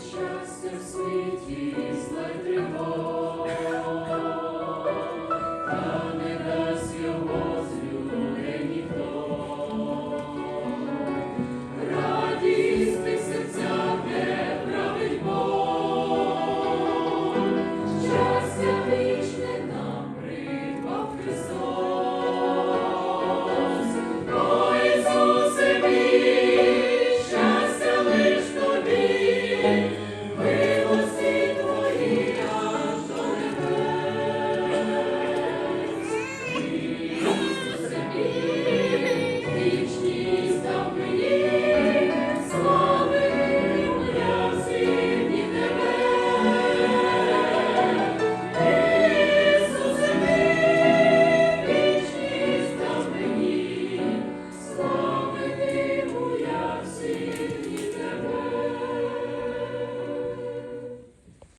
Щастя в світі злой тривог.